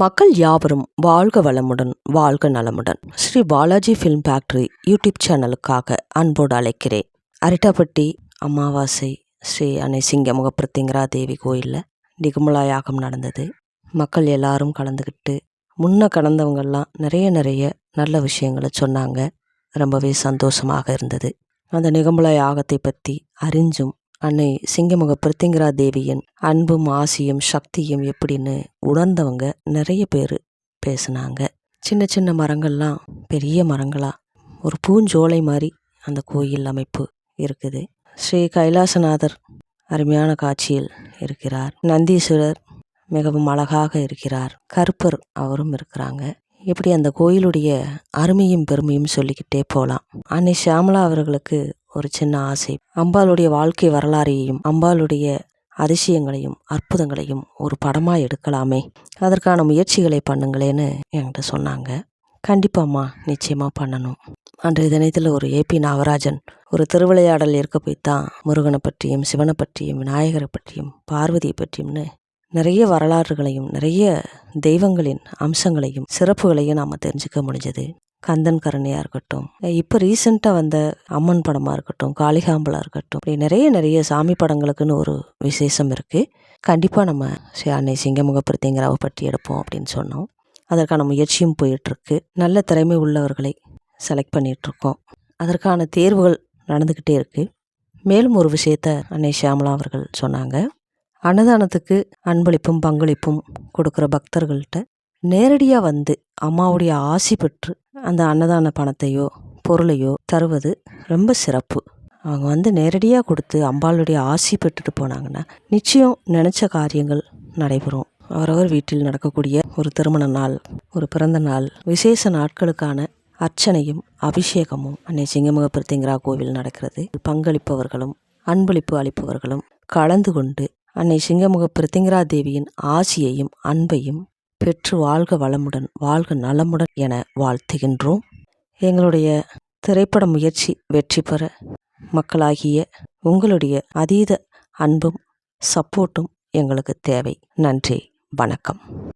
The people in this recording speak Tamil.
மக்கள் யாவரும் வாழ்க வளமுடன் வாழ்க நலமுடன். Sri Balaji film factory YouTube சேனலுக்காக அன்போடு அழைக்கிறேன். அரிட்டாப்பட்டி அமாவாசை ஸ்ரீ அன்னை சிங்க முகப்பிரத்திங்கரா தேவி கோயிலில் நிகுமலா யாகம் நடந்தது. மக்கள் எல்லாரும் கலந்துக்கிட்டு முன்ன கலந்தவங்கெல்லாம் நிறைய நிறைய நல்ல விஷயங்களை சொன்னாங்க. ரொம்பவே சந்தோஷமாக இருந்தது. அந்த நிகமலா யாகத்தை பற்றி அறிஞ்சும் அன்னை சிங்கமுக பிரத்திங்கரா தேவியின் அன்பும் ஆசியும் சக்தியும் எப்படின்னு உணர்ந்தவங்க நிறைய பேர் பேசினாங்க. சின்ன சின்ன மரங்கள்லாம் பெரிய மரங்களாக ஒரு பூஞ்சோலை மாதிரி அந்த கோயில் அமைப்பு இருக்குது. ஸ்ரீ கைலாசநாதர் அருமையான காட்சியில் இருக்கிறார். நந்தீஸ்வரர் மிகவும் அழகாக இருக்கிறார். கருப்பர் அவரும் இருக்கிறாங்க. இப்படி அந்த கோயிலுடைய அருமையும் பெருமையும் சொல்லிக்கிட்டே போகலாம் அன்னை ஷியாமலா அவர்களுக்கு ஒரு சின்ன ஆசை. அம்பாளுடைய வாழ்க்கை வரலாறையும் அம்பாளுடைய அதிசயங்களையும் அற்புதங்களையும் ஒரு படமாக எடுக்கலாமே. அதற்கான முயற்சிகளை பண்ணுங்களேன்னு என்கிட்ட சொன்னாங்க. கண்டிப்பாம்மா நிச்சயமாக பண்ணணும். அன்றைய தினத்தில் ஒரு ஏபி நாகராஜன் ஒரு திருவிளையாடல் இருக்க போய் தான் முருகனை பற்றியும் சிவனை பற்றியும் விநாயகரை பற்றியும் பார்வதியை பற்றியும்னு நிறைய வரலாறுகளையும் நிறைய தெய்வங்களின் அம்சங்களையும் சிறப்புகளையும் நாம் தெரிஞ்சுக்க முடிஞ்சது. கந்தன்கரணியாக இருக்கட்டும். இப்போ ரீசெண்டாக வந்த அம்மன் படமாக இருக்கட்டும் காளிகாம்பலாக இருக்கட்டும் இப்படி நிறைய நிறைய சாமி படங்களுக்குன்னு ஒரு விசேஷம் இருக்குது கண்டிப்பாக நம்ம ஸ்ரீ அன்னை சிங்கமுகப்படுத்திங்கிறவ பற்றி எடுப்போம் அப்படின்னு சொன்னோம். அதற்கான முயற்சியும் போயிட்டுருக்கு. நல்ல திறமை உள்ளவர்களை செலக்ட் பண்ணிகிட்ருக்கோம் அதற்கான தேர்வுகள் நடந்துக்கிட்டே இருக்குது மேலும் ஒரு விஷயத்த அன்னை ஷியாமலா அவர்கள் சொன்னாங்க. அன்னதானத்துக்கு அன்பளிப்பும் பங்களிப்பும் கொடுக்குற பக்தர்கள்ட்ட நேரடியாக வந்து அம்மாவுடைய ஆசி பெற்று அந்த அன்னதான பணத்தையோ பொருளையோ தருவது ரொம்ப சிறப்பு. அவங்க வந்து நேரடியாக கொடுத்து அம்பாளுடைய ஆசி பெற்றுட்டு போனாங்கன்னா நிச்சயம் நினச்ச காரியங்கள் நடைபெறும். அவரவர் வீட்டில் நடக்கக்கூடிய ஒரு திருமண நாள் ஒரு பிறந்த நாள் விசேஷ நாட்களுக்கான அர்ச்சனையும் அபிஷேகமும் அன்னை சிங்கமுகப்பிரத்திங்கரா கோவில் நடக்கிறது. பங்களிப்பவர்களும் அன்பளிப்பு அளிப்பவர்களும் கலந்து கொண்டு அன்னை சிங்கமுக பிரத்திங்கரா தேவியின் ஆசியையும் அன்பையும் பெற்று வாழ்க வளமுடன் வாழ்க நலமுடன் என வாழ்த்துகின்றோம். எங்களுடைய திரைப்பட முயற்சி வெற்றி பெற மக்களாகிய உங்களுடைய அதீத அன்பும் சப்போர்ட்டும் எங்களுக்கு தேவை. நன்றி வணக்கம்.